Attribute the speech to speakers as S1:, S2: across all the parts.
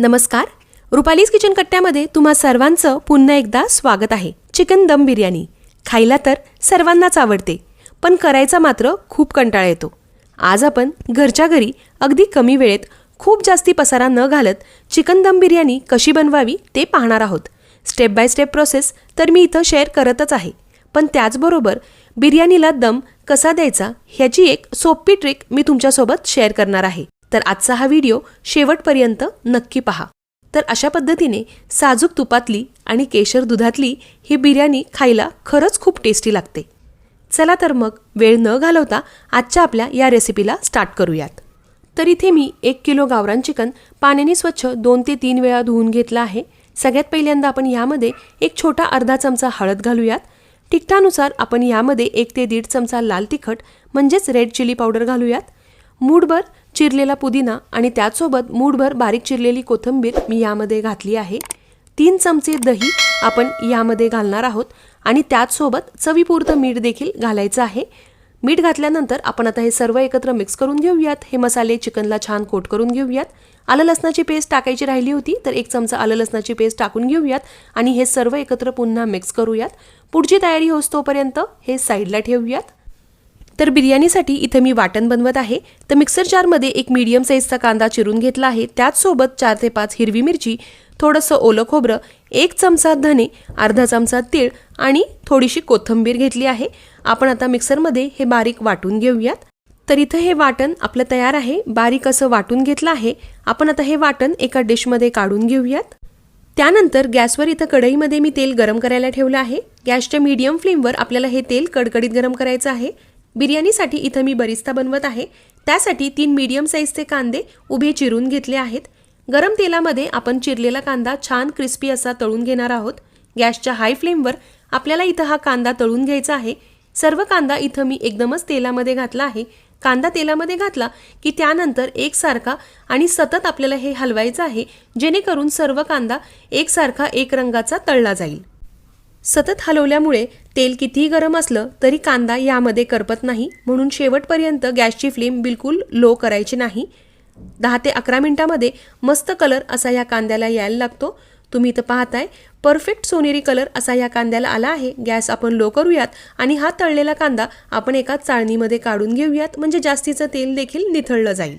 S1: नमस्कार. रुपालीज किचन कट्ट्यामध्ये तुम्हा सर्वांचं पुन्हा एकदा स्वागत आहे. चिकन दम बिर्याणी. खायला तर सर्वांनाच आवडते पण करायचा मात्र खूप कंटाळा येतो. आज आपण घरच्या घरी अगदी कमी वेळेत खूप जास्ती पसारा न घालत चिकन दम बिर्याणी कशी बनवावी ते पाहणार आहोत. स्टेप बाय स्टेप प्रोसेस तर मी इथं शेअर करतच आहे पण त्याचबरोबर बिर्याणीला दम कसा द्यायचा ह्याची एक सोपी ट्रिक मी तुमच्यासोबत शेअर करणार आहे. तर आजचा हा व्हिडिओ शेवटपर्यंत नक्की पहा. तर अशा पद्धतीने साजूक तुपातली आणि केशर दुधातली ही बिर्याणी खायला खरंच खूप टेस्टी लागते. चला तर मग वेळ न घालवता आजच्या आपल्या या रेसिपीला स्टार्ट करूयात. तर इथे मी एक किलो गावरान चिकन पाण्याने स्वच्छ दोन ते तीन वेळा धुवून घेतलं आहे. सगळ्यात पहिल्यांदा आपण यामध्ये एक छोटा अर्धा चमचा हळद घालूयात. तिखटानुसार आपण यामध्ये एक ते दीड चमचा लाल तिखट म्हणजेच रेड चिली पावडर घालूयात. मूठभर चिरलेला पुदिना आणि त्याचसोबत मूठभर बारीक चिरलेली कोथिंबीर मी यामध्ये घातली आहे. तीन चमचे दही आपण यामध्ये घालणार आहोत आणि त्याचसोबत चवीपुरतं मीठ देखील घालायचं आहे. मीठ घातल्यानंतर आपण आता हे सर्व एकत्र मिक्स करून घेऊयात. हे मसाले चिकनला छान कोट करून घेऊयात. आलं लसणाची पेस्ट टाकायची राहिली होती तर एक चमचा आलं लसणाची पेस्ट टाकून घेऊयात आणि हे सर्व एकत्र पुन्हा मिक्स करूयात. पुढची तयारी होस तोपर्यंत हे साईडला ठेवूयात. तर बिर्याणीसाठी इथं मी वाटण बनवत आहे. तर मिक्सर जारमध्ये एक मीडियम साईजचा कांदा चिरून घेतला आहे. त्याचसोबत चार ते पाच हिरवी मिरची थोडंसं ओलं खोबरं एक चमचा धने अर्धा चमचा तीळ आणि थोडीशी कोथिंबीर घेतली आहे. आपण आता मिक्सरमध्ये हे बारीक वाटून घेऊयात. तर इथं हे वाटण आपलं तयार आहे. बारीक असं वाटून घेतलं आहे. आपण आता हे वाटण एका डिशमध्ये काढून घेऊयात. त्यानंतर गॅसवर इथं कढईमध्ये मी तेल गरम करायला ठेवलं आहे. गॅसच्या मीडियम फ्लेमवर आपल्याला हे तेल कडकडीत गरम करायचं आहे. बिर्याणीसाठी इथं मी बरिस्ता बनवत आहे. त्यासाठी तीन मीडियम साईजचे कांदे उभे चिरून घेतले आहेत. गरम तेलामध्ये आपण चिरलेला कांदा छान क्रिस्पी असा तळून घेणार आहोत. गॅसच्या हाय फ्लेमवर आपल्याला इथं हा कांदा तळून घ्यायचा आहे. सर्व कांदा इथं मी एकदमच तेलामध्ये घातला आहे. कांदा तेलामध्ये घातला की त्यानंतर एकसारखा आणि सतत आपल्याला हे हलवायचं आहे जेणेकरून सर्व कांदा एकसारखा एक रंगाचा तळला जाईल. सतत हलवल्यामुळे तेल कितीही गरम असलं तरी कांदा यामध्ये करपत नाही म्हणून शेवटपर्यंत गॅसची फ्लेम बिलकुल लो करायची नाही. दहा ते अकरा मिनिटामध्ये मस्त कलर असा या कांद्याला यायला लागतो. तुम्ही इथं पाहताय परफेक्ट सोनेरी कलर असा या कांद्याला आला आहे. गॅस आपण लो करूयात आणि हा तळलेला कांदा आपण एका चाळणीमध्ये काढून घेऊयात. म्हणजे जास्तीचं तेल देखील निथळलं जाईल.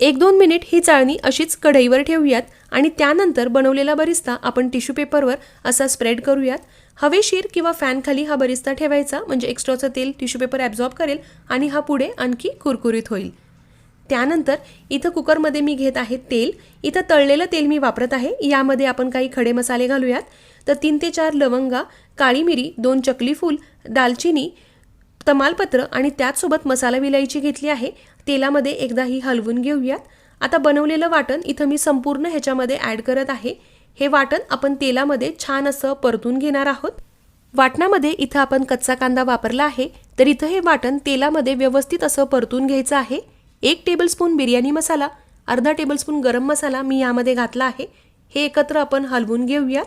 S1: एक दोन मिनिट ही चाळणी अशीच कढईवर ठेवूयात आणि त्यानंतर बनवलेला बरिस्ता आपण टिश्यू पेपरवर असा स्प्रेड करूयात. हवेशीर किंवा फॅनखाली हा बरिस्ता ठेवायचा म्हणजे एक्स्ट्राचं तेल टिश्यू पेपर ॲब्झॉर्ब करेल आणि हा पुढे आणखी कुरकुरीत होईल. त्यानंतर इथं कुकरमध्ये मी घेत आहे तेल. इथं तळलेलं तेल मी वापरत आहे. यामध्ये आपण काही खडे मसाले घालूयात. तर तीन ते चार लवंगा काळी मिरी दोन चकली फूल दालचिनी तमालपत्र आणि त्याचसोबत मसाला विलायची घेतली आहे. तेलामध्ये एकदाही हलवून घेऊयात. आता बनवलेलं वाटण इथं मी संपूर्ण ह्याच्यामध्ये ॲड करत आहे. हे वाटण आपण तेलामध्ये छान असं परतून घेणार आहोत. वाटणामध्ये इथं आपण कच्चा कांदा वापरला आहे. तर इथं हे वाटण तेलामध्ये व्यवस्थित असं परतून घ्यायचं आहे. एक टेबलस्पून बिर्याणी मसाला अर्धा टेबलस्पून गरम मसाला मी यामध्ये घातला आहे. हे एकत्र आपण हलवून घेऊयात.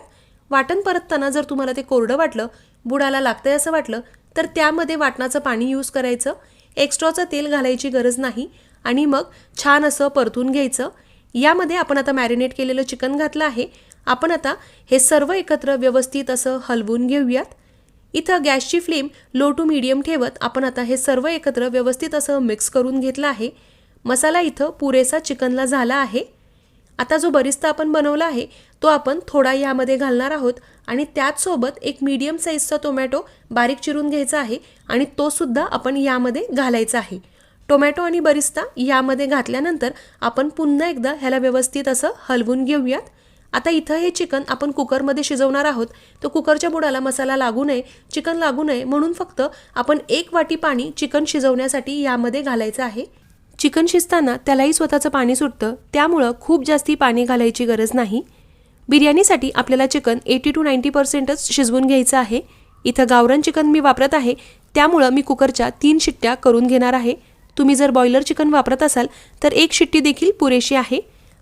S1: वाटण परतताना जर तुम्हाला ते कोरडं वाटलं बुडाला लागतंय असं वाटलं तर त्यामध्ये वाटणाचं पाणी यूज करायचं. एक्स्ट्राचं तेल घालायची गरज नाही आणि मग छान असं परतून घ्यायचं. यामध्ये आपण आता मॅरिनेट केलेलं चिकन घातलं आहे. आपण आता हे सर्व एकत्र व्यवस्थित असं हलवून घेऊयात. इथं गॅसची फ्लेम लो टू मीडियम ठेवत आपण आता हे सर्व एकत्र व्यवस्थित असं मिक्स करून घेतलं आहे. मसाला इथं पुरेसा चिकनला झाला आहे. आता जो बरिस्ता आपण बनवला आहे तो आपण थोडा यामध्ये घालणार आहोत आणि त्याचसोबत एक मीडियम साईजचा टोमॅटो बारीक चिरून घ्यायचा आहे आणि तोसुद्धा आपण यामध्ये घालायचा आहे. टोमॅटो आणि बरिस्ता यामध्ये घातल्यानंतर आपण पुन्हा एकदा ह्याला व्यवस्थित असं हलवून घेऊयात. आता इथं हे चिकन आपण कुकरमध्ये शिजवणार आहोत. तर कुकरच्या बुडाला मसाला लागू नये चिकन लागू नये म्हणून फक्त आपण एक वाटी पाणी चिकन शिजवण्यासाठी यामध्ये घालायचं आहे. चिकन शिजताना त्यालाही स्वतःचं पाणी सुटतं त्यामुळं खूप जास्ती पाणी घालायची गरज नाही. बिर्याणीसाठी आपल्याला चिकन एटी टू नाईंटी पर्सेंटच शिजवून घ्यायचं आहे. इथं गावरान चिकन मी वापरत आहे त्यामुळं मी कुकरच्या तीन शिट्ट्या करून घेणार आहे. तुम्ही जर बॉयलर चिकन वापरत असाल तर एक शिट्टी देखील पुरेशी आहे.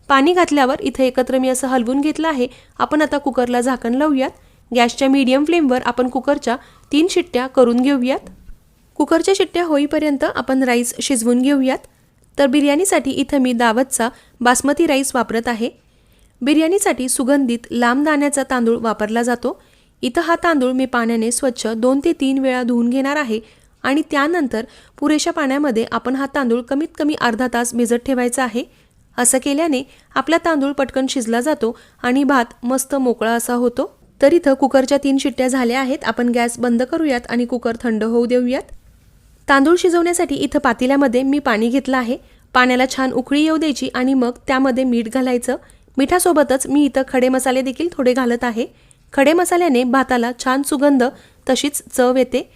S1: पाणी घातल्यावर इथं एकत्र मी असं हलवून घेतलं आहे. आपण आता कुकरला झाकण लावूयात. गॅसच्या मीडियम फ्लेमवर आपण कुकरच्या तीन शिट्ट्या करून घेऊयात. कुकरच्या शिट्ट्या होईपर्यंत आपण राईस शिजवून घेऊयात. तर बिर्याणीसाठी इथं मी दावतचा बासमती राईस वापरत आहे. बिर्याणीसाठी सुगंधित लांब दाण्याचा तांदूळ वापरला जातो. इथं हा तांदूळ मी पाण्याने स्वच्छ दोन ते तीन वेळा धुवून घेणार आहे आणि त्यानंतर पुरेशा पाण्यामध्ये आपण हा तांदूळ कमीत कमी अर्धा तास भिजत ठेवायचा आहे. असं केल्याने आपला तांदूळ पटकन शिजला जातो आणि भात मस्त मोकळा असा होतो. तर इथं कुकरच्या तीन शिट्ट्या झाल्या आहेत. आपण गॅस बंद करूयात आणि कुकर थंड होऊ देऊयात. तांदूळ शिजवण्यासाठी इथं पातेल्यामध्ये मी पाणी घेतलं आहे. पाण्याला छान उकळी येऊ द्यायची आणि मग त्यामध्ये मीठ घालायचं. मिठासोबतच मी इथं खडे मसाले देखील थोडे घालत आहे. खडे मसाल्याने भाताला छान सुगंध तशीच चव येते.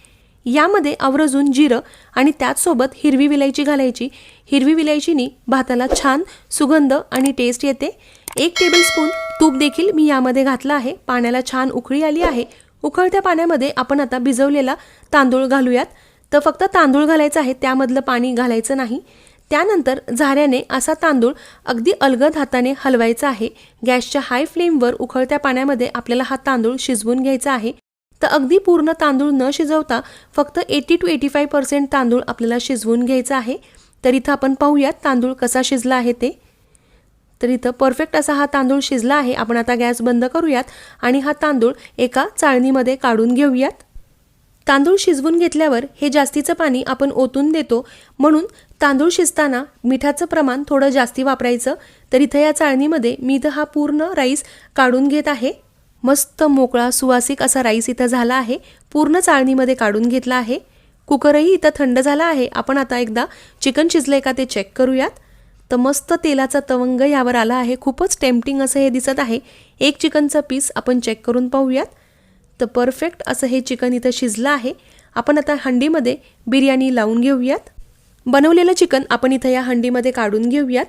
S1: यामध्ये आवर्जून जिरं आणि त्याचसोबत हिरवी विलायची घालायची. हिरवी विलायचीनी भाताला छान सुगंध आणि टेस्ट येते. एक टेबलस्पून तूप देखील मी यामध्ये घातलं आहे. पाण्याला छान उकळी आली आहे. उकळत्या पाण्यामध्ये आपण आता भिजवलेला तांदूळ घालूयात. तर फक्त तांदूळ घालायचं आहे त्यामधलं पाणी घालायचं नाही. त्यानंतर झाऱ्याने असा तांदूळ अगदी अलगद हाताने हलवायचा आहे. गॅसच्या हाय फ्लेमवर उकळत्या पाण्यामध्ये आपल्याला हा तांदूळ शिजवून घ्यायचा आहे. तर अगदी पूर्ण तांदूळ न शिजवता फक्त eighty to eighty five percent तांदूळ आपल्याला शिजवून घ्यायचा आहे. तर इथं आपण पाहूयात तांदूळ कसा शिजला आहे ते. तर इथं परफेक्ट असा हा तांदूळ शिजला आहे. आपण आता गॅस बंद करूयात आणि हा तांदूळ एका चाळणीमध्ये काढून घेऊयात. तांदूळ शिजवून घेतल्यावर हे जास्तीचं पाणी आपण ओतून देतो. म्हणून तांदूळ शिजताना मिठाचं प्रमाण थोडं जास्ती वापरायचं. तर इथं या चाळणीमध्ये मी इथं हा पूर्ण राईस काढून घेत आहे. मस्त मोकळा सुवासिक असा राईस इथं झाला आहे. पूर्ण चाळणीमध्ये काढून घेतला आहे. कुकरही इथं थंड झाला आहे. आपण आता एकदा चिकन शिजलंय का ते चेक करूयात. तर मस्त तेलाचा तवंग यावर आला आहे. खूपच टेम्पटिंग असं हे दिसत आहे. एक चिकनचा पीस आपण चेक करून पाहूयात. तर परफेक्ट असं हे चिकन इथं शिजलं आहे. आपण आता हंडीमध्ये बिर्याणी लावून घेऊयात. बनवलेलं चिकन आपण इथं या हंडीमध्ये काढून घेऊयात.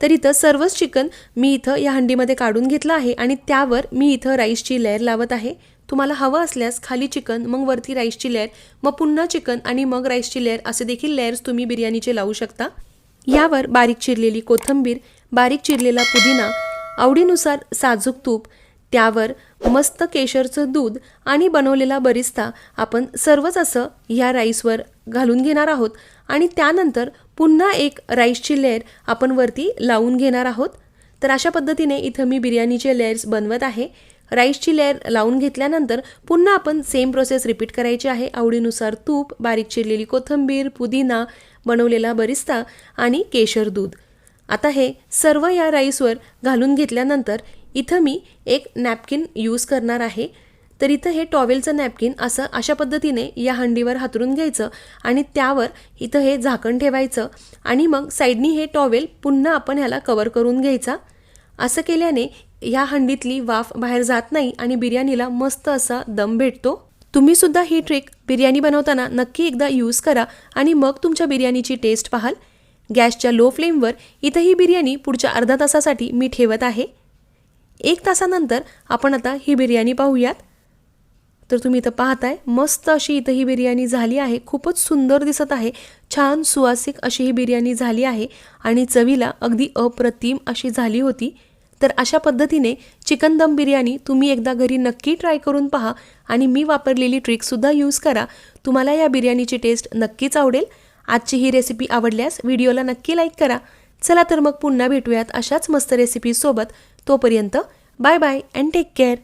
S1: तर इथं सर्वच चिकन मी इथं या हंडीमध्ये काढून घेतलं आहे आणि त्यावर मी इथं राईसची लेअर लावत आहे. तुम्हाला हवं असल्यास खाली चिकन मग वरती राईसची लेअर मग पुन्हा चिकन आणि मग राईसची लेअर असे देखील लेअर्स तुम्ही बिर्याणीचे लावू शकता. यावर बारीक चिरलेली कोथिंबीर बारीक चिरलेला पुदिना आवडीनुसार साजूक तूप त्यावर मस्त केशरचं दूध आणि बनवलेला बरिस्ता आपण सर्वच असं या राईसवर घालून घेणार आहोत. आणि त्यानंतर पुन्हा एक राईसची लेअर आपण वरती लावून घेणार आहोत. तर अशा पद्धतीने इथं मी बिर्याणीचे लेअर्स बनवत आहे. राईसची लेअर लावून घेतल्यानंतर पुन्हा आपण सेम प्रोसेस रिपीट करायची आहे. आवडीनुसार तूप बारीक चिरलेली कोथिंबीर पुदिना बनवलेला बरिस्ता आणि केशर दूध. आता हे सर्व या राईसवर घालून घेतल्यानंतर इथं मी एक नॅपकिन यूज करणार आहे. तर इथं हे टॉवेलचं नॅपकिन असं अशा पद्धतीने या हंडीवर हातरून घ्यायचं आणि त्यावर इथं हे झाकण ठेवायचं आणि मग साईडनी हे टॉवेल पुन्हा आपण ह्याला कवर करून घ्यायचा. असं केल्याने या हंडीतली वाफ बाहेर जात नाही आणि बिर्याणीला मस्त असा दम भेटतो. तुम्ही सुद्धा ही ट्रिक बिर्याणी बनवताना नक्की एकदा यूज करा आणि मग तुमच्या बिर्याणीची टेस्ट पाहाल. गॅसच्या लो फ्लेमवर इथं ही बिर्याणी पुढच्या अर्धा तासासाठी मी ठेवत आहे. एक तासानंतर आपण आता ही बिर्याणी पाहूयात. तर तुम्ही इथं पाहताय मस्त अशी इथं ही बिर्याणी झाली आहे. खूपच सुंदर दिसत आहे. छान सुवासिक अशी ही बिर्याणी झाली आहे आणि चवीला अगदी अप्रतिम अशी झाली होती. तर अशा पद्धतीने चिकन दम बिर्याणी तुम्ही एकदा घरी नक्की ट्राय करून पहा आणि मी वापरलेली ट्रिकसुद्धा यूज करा. तुम्हाला या बिर्याणीची टेस्ट नक्कीच आवडेल. आजची ही रेसिपी आवडल्यास व्हिडिओला नक्की लाईक करा. चला तर मग पुन्हा भेटूयात अशाच मस्त रेसिपीसोबत तोपर्यंत bye bye and take care.